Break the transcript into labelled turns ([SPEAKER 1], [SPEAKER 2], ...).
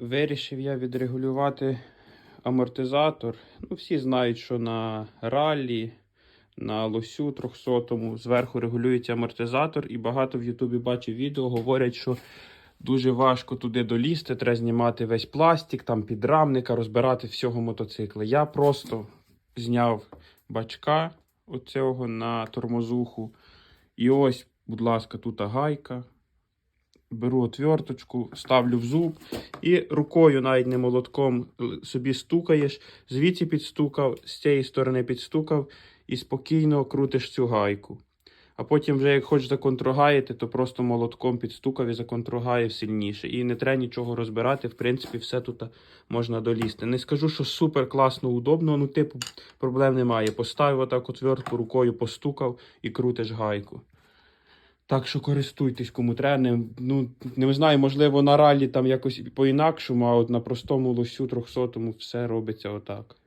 [SPEAKER 1] Вирішив я відрегулювати амортизатор. Ну, всі знають, що на ралі, на лосю 300 зверху регулюється амортизатор, і багато в Ютубі бачив відео, говорять, що дуже важко туди долізти, треба знімати весь пластик, там підрамника, розбирати всього мотоцикла. Я просто зняв бачка оцього на тормозуху. І ось, будь ласка, тут гайка. Беру отверточку, ставлю в зуб і рукою, навіть не молотком, собі стукаєш. Звідси підстукав, з цієї сторони підстукав і спокійно крутиш цю гайку. А потім, вже як хочеш законтрогаїти, то просто молотком підстукав і законтрогаїв сильніше. І не треба нічого розбирати. В принципі, все тут можна долізти. Не скажу, що супер класно, удобно, ну, типу, проблем немає. Поставив отак отвертку рукою, постукав і крутиш гайку. Так що користуйтесь, кому треба. Не, ну, не знаю, можливо, на ралі там якось по-інакшому, а от на простому лосю 300 все робиться отак.